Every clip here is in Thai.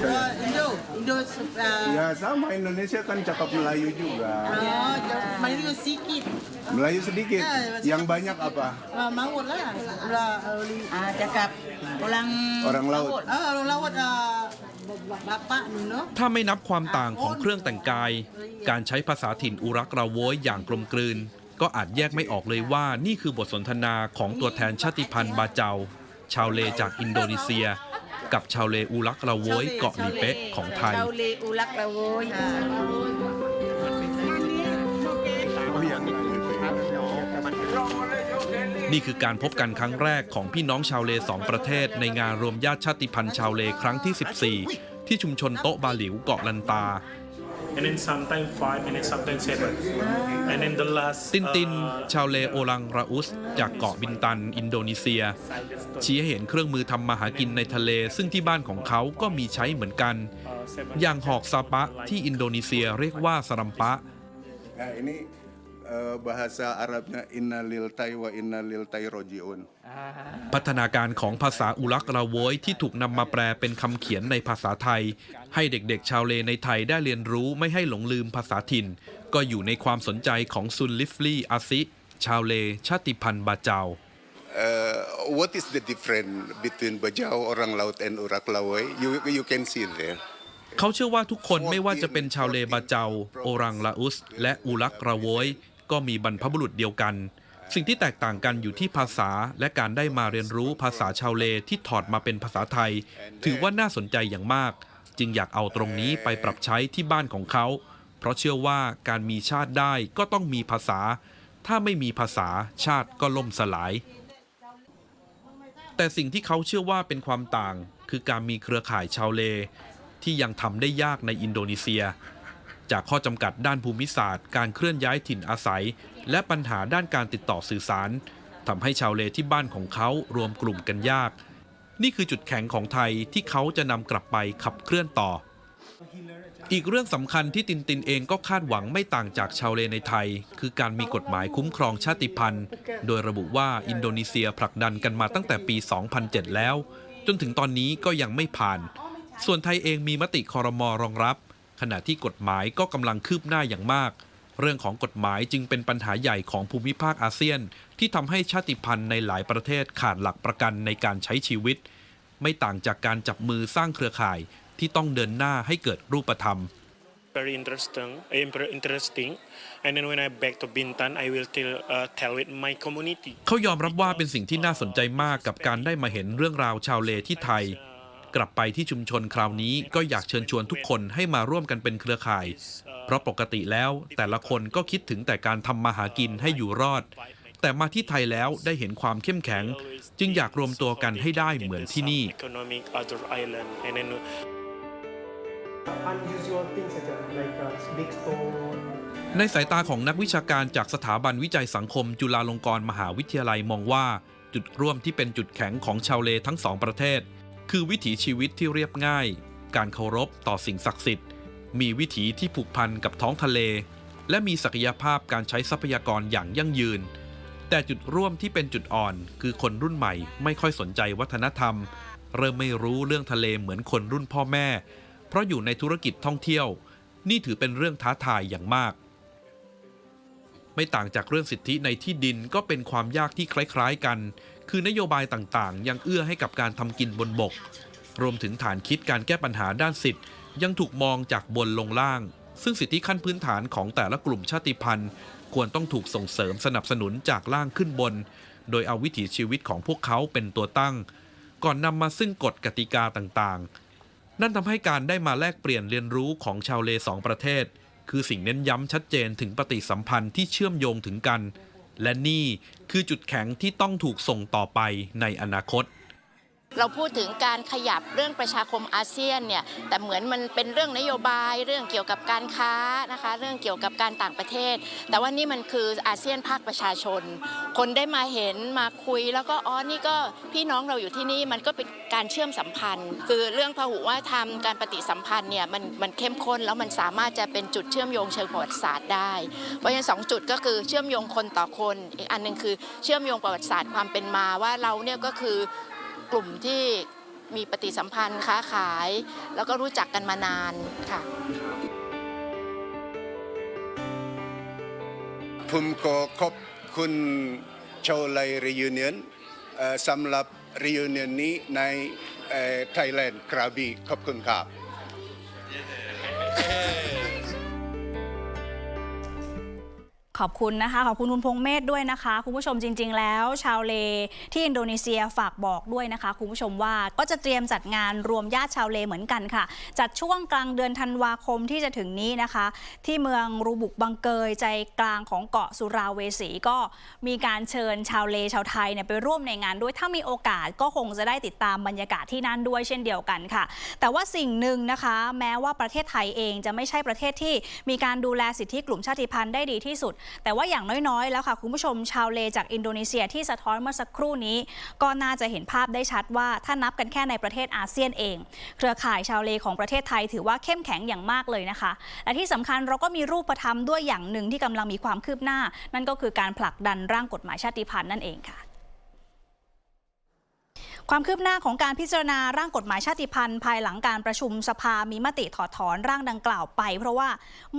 Oh, Indo, Indo uh, Ya sama Indonesia kan cakap Melayu juga. oh, Melayu sikit. Melayu sedikit. Ya, Yang banyak apa? Uh, maut lah. Lah, uh, Ah, cakap orang Orang laut. ah, orang laut uh, bapak ni no. ถ้าไม่นับความต่างของเครื่องแต่งกาย การใช้ภาษาถิ่นอุรักราโวยอย่างกลมกลืน ก็อาจแยกไม่ออกเลยว่านี่คือบทสนทนาของตัวแทนชาติพันธุ์บาเจา ชาวเลจากอินโดนีเซีย กับชาวเลอุรักราโวยเกาะลีเป๊ะของไทยเราเลอุลักละโวย Oh yang Melayu. นี่คือการพบกันครั้งแรกของพี่น้องชาวเลสองประเทศ ในงานรวมญาติชาติพันธุ์ชาวเลครั้งที่ 14 ที่ชุมชนโต๊ะบาหลิวเกาะลันตา and then sometimes five and then sometimes seven and then the last ตินติน uh, ชาวเลโอลังราอุส จากเกาะบินตัน อินโดนีเซีย ชี้ให้เห็นเครื่องมือทำมาหากินในทะเล ซึ่งที่บ้านของเขาก็มีใช้เหมือนกัน uh, seven อย่างหอกซาปะที่อินโดนีเซียเรียกว่าสรัมปะ Ya, ini eh, bahasa Arabnya innalil tai wa innalil tai rojiun. พัฒนาการของภาษาอุรักราโวยที่ถูกนำมาแปลเป็นคำเขียนในภาษาไทย ให้เด็กๆ ชาวเลในไทยได้เรียนรู้ไม่ให้หลงลืมภาษาถิ่น ก็อยู่ในความสนใจของซุนลิฟลี่อาซิ ชาวเลชาติพันธุ์บาเจา Eh, what is the difference between Bajau orang laut and Urak Lawai? You you can see there. เขาเชื่อว่าทุกคนไม่ว่าจะเป็นชาวเลบาเจา โอรังลาอุส และอุรักราโวย ก็มีบรรพบุรุษเดียวกัน สิ่งที่แตกต่างกันอยู่ที่ภาษาและการได้มาเรียนรู้ภาษาชาวเลที่ถอดมาเป็นภาษาไทย ถือว่าน่าสนใจอย่างมาก จึงอยากเอาตรงนี้ไปปรับใช้ที่บ้านของเขา เพราะเชื่อว่าการมีชาติได้ก็ต้องมีภาษา ถ้าไม่มีภาษาชาติก็ล่มสลาย แต่สิ่งที่เขาเชื่อว่าเป็นความต่าง คือการมีเครือข่ายชาวเล ที่ยังทำได้ยากในอินโดนีเซีย จากข้อจำกัดด้านภูมิศาสตร์ การเคลื่อนย้ายถิ่นอาศัย และปัญหาด้านการติดต่อสื่อสารทำให้ชาวเลที่บ้านของเขารวมกลุ่มกันยาก นี่คือจุดแข็งของไทยที่เขาจะนำกลับไปขับเคลื่อนต่อ อีกเรื่องสำคัญที่ตินตินเองก็คาดหวังไม่ต่างจากชาวเลในไทย คือการมีกฎหมายคุ้มครองชาติพันธุ์ โดยระบุว่าอินโดนีเซียผลักดันกันมาตั้งแต่ปี 2007 แล้ว จนถึงตอนนี้ก็ยังไม่ผ่าน ส่วนไทยเองมีมติคอรมอรองรับ ขณะที่กฎหมายก็กำลังคืบหน้าอย่างมาก เรื่องของกฎหมายจึงเป็นปัญหาใหญ่ของภูมิภาคอาเซียน ที่ทำให้ชาติพันธุ์ในหลายประเทศขาดหลักประกันในการใช้ชีวิต ไม่ต่างจากการจับมือสร้างเครือข่ายที่ต้องเดินหน้าให้เกิดรูปธรรม very interesting eh, very interesting and then when I back to Bintan I will tell uh, tell with my community เขายอมรับว่าเป็นสิ่งที่น่าสนใจมากกับการได้มาเห็นเรื่องราวชาวเลที่ไทย กลับไปที่ชุมชนคราวนี้ก็อยากเชิญชวนทุกคนให้มาร่วมกันเป็นเครือข่าย เพราะปกติแล้วแต่ละคนก็คิดถึงแต่การทำมาหากินให้อยู่รอด แต่มาที่ไทยแล้วได้เห็นความเข้มแข็ง จึงอยากรวมตัวกันให้ได้เหมือนที่นี่ ในสายตาของนักวิชาการจากสถาบันวิจัยสังคม จุฬาลงกรณ์มหาวิทยาลัยมองว่า จุดร่วมที่เป็นจุดแข็งของชาวเลทั้งสองประเทศ คือวิถีชีวิตที่เรียบง่าย การเคารพต่อสิ่งศักดิ์สิทธิ์ มีวิถีที่ผูกพันกับท้องทะเล และมีศักยภาพการใช้ทรัพยากรอย่างยั่งยืน แต่จุดร่วมที่เป็นจุดอ่อน คือคนรุ่นใหม่ไม่ค่อยสนใจวัฒนธรรม เริ่มไม่รู้เรื่องทะเลเหมือนคนรุ่นพ่อแม่ เพราะอยู่ในธุรกิจท่องเที่ยว นี่ถือเป็นเรื่องท้าทายอย่างมากไม่ต่างจากเรื่องสิทธิในที่ดินก็เป็นความยากที่คล้าย ๆกัน คือนโยบายต่างๆ ยังเอื้อให้กับการทำกินบนบก รวมถึงฐานคิดการแก้ปัญหาด้านสิทธิ์ ยังถูกมองจากบนลงล่าง ซึ่งสิทธิขั้นพื้นฐานของแต่ละกลุ่มชาติพันธุ์ ควรต้องถูกส่งเสริมสนับสนุนจากล่างขึ้นบน โดยเอาวิถีชีวิตของพวกเขาเป็นตัวตั้ง ก่อนนำมาซึ่งกฎกติกาต่างๆ นั่นทำให้การได้มาแลกเปลี่ยนเรียนรู้ของชาวเลสองประเทศ คือสิ่งเน้นย้ำชัดเจนถึงปฏิสัมพันธ์ที่เชื่อมโยงถึงกัน และนี่คือจุดแข็งที่ต้องถูกส่งต่อไปในอนาคต เราพูดถึงการขยับเรื่องประชาคมอาเซียนเนี่ยแต่เหมือนมันเป็นเรื่องนโยบาย เรื่องเกี่ยวกับการค้านะคะเรื่องเกี่ยวกับการต่างประเทศ แต่ว่านี่มันคืออาเซียนภาคประชาชน คนได้มาเห็นมาคุย แล้วก็อ๋อนี่ก็พี่น้องเราอยู่ที่นี่มันก็เป็นการเชื่อมสัมพันธ์ คือเรื่องพหุวัฒนธรรมการปฏิสัมพันธ์เนี่ยมันมันเข้มข้นแล้วมันสามารถจะเป็นจุดเชื่อมโยงเชิงประวัติศาสตร์ได้ เพราะฉะนั้นสองจุดก็คือเชื่อมโยงคนต่อคน อีกอันหนึงคือเชื่อมโยงประวัติศาสตร์ความเป็นมาว่าเราเนี่ยก็คือ กลุ่มที่มีปฏิสัมพันธ์ค้าขาย แล้วก็รู้จักกันมานานค่ะผมขอขอบคุณชาวไลรียูเนียนสำหรับรียูเนียนนี้ในไทยแลนด์กระบี่ขอบคุณครับ ขอบคุณนะคะ ขอบคุณคุณพงเมธด้วยนะคะ คุณผู้ชมจริง ๆ แล้ว ชาวเลที่อินโดนีเซียฝากบอกด้วยนะคะ คุณผู้ชมว่าก็จะเตรียมจัดงานรวมญาติชาวเลเหมือนกันค่ะ จัดช่วงกลางเดือนธันวาคมที่จะถึงนี้นะคะ ที่เมืองรูบุกบังเกยใจกลางของเกาะสุราเวสีก็มีการเชิญชาวเลชาวไทยเนี่ยไปร่วมในงานด้วยถ้ามีโอกาสก็คงจะได้ติดตามบรรยากาศที่นั่นด้วยเช่นเดียวกันค่ะ แต่ว่าสิ่งหนึ่งนะคะ แม้ว่าประเทศไทยเองจะไม่ใช่ประเทศที่มีการดูแลสิทธิกลุ่มชาติพันธุ์ได้ดีที่สุดแต่ว่าอย่างน้อยๆ แล้วค่ะคุณผู้ชมชาวเลจากอินโดนีเซียที่สะท้อนเมื่อสักครู่นี้ ก็น่าจะเห็นภาพได้ชัดว่าถ้านับกันแค่ในประเทศอาเซียนเอง เครือข่ายชาวเลของประเทศไทยถือว่าเข้มแข็งอย่างมากเลยนะคะ และที่สำคัญเราก็มีรูปธรรมด้วยอย่างหนึ่งที่กำลังมีความคืบหน้า นั่นก็คือการผลักดันร่างกฎหมายชาติพันธุ์นั่นเองค่ะ ความคืบหน้าของการพิจารณาร่างกฎหมายชาติพันธุ์ ภายหลังการประชุมสภามีมติถอดถอนร่างดังกล่าวไป เพราะว่า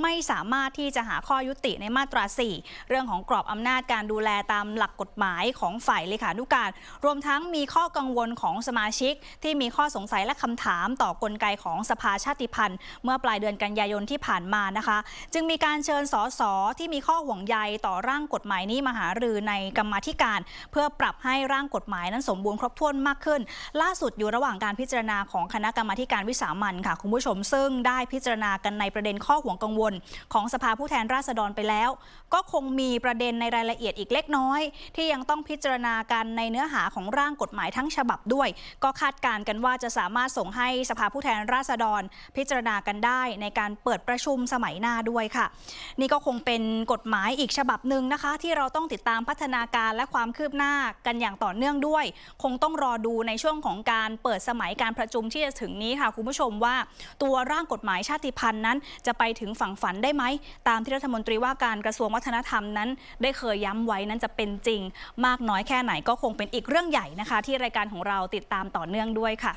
ไม่สามารถที่จะหาข้อยุติในมาตรา 4 เรื่องของกรอบอำนาจการดูแลตามหลักกฎหมายของฝ่ายเลขานุการ รวมทั้งมีข้อกังวลของสมาชิก ที่มีข้อสงสัยและคำถามต่อกลไกของสภาชาติพันธุ์ เมื่อปลายเดือนกันยายนที่ผ่านมานะคะ จึงมีการเชิญสสที่มีข้อห่วงใยต่อร่างกฎหมายนี้มาหารือในกรรมาธิการ เพื่อปรับให้ร่างกฎหมายนั้นสมบูรณ์ครบถ้วนมากขึ้น ล่าสุดอยู่ระหว่างการพิจารณาของคณะกรรมาการวิสามันค่ะคุณผู้ชมซึ่งได้พิจารณากันในประเด็นข้อห่วงกังวล ของสภาผู้แทนราษฎรไปแล้ว ก็คงมีประเด็นในรายละเอียดอีกเล็กน้อย ที่ยังต้องพิจารณากันในเนื้อหาของร่างกฎหมายทั้งฉบับด้วย ก็คาดการณ์กันว่าจะสามารถส่งให้สภาผู้แทนราษฎร พิจารณากันได้ในการเปิดประชุมสมัยหน้าด้วยค่ะ นี่ก็คงเป็นกฎหมายอีกฉบับหนึ่งนะคะ ที่เราต้องติดตามพัฒนาการและความคืบหน้ากันอย่างต่อเนื่องด้วย คงต้องรอดูในช่วงของการเปิดสมัยการประชุมที่จะถึงนี้ค่ะคุณผู้ชมว่า ตัวร่างกฎหมายชาติพันธุ์นั้น จะไปถึงฝั่งฝันได้ไหม ตามที่รัฐมนตรีว่าการกระทรวงวัฒนธรรมนั้น ได้เคยย้ำไว้นั้นจะเป็นจริง มากน้อยแค่ไหนก็คงเป็นอีกเรื่องใหญ่นะคะ ที่รายการของเราติดตามต่อเนื่องด้วยค่ะ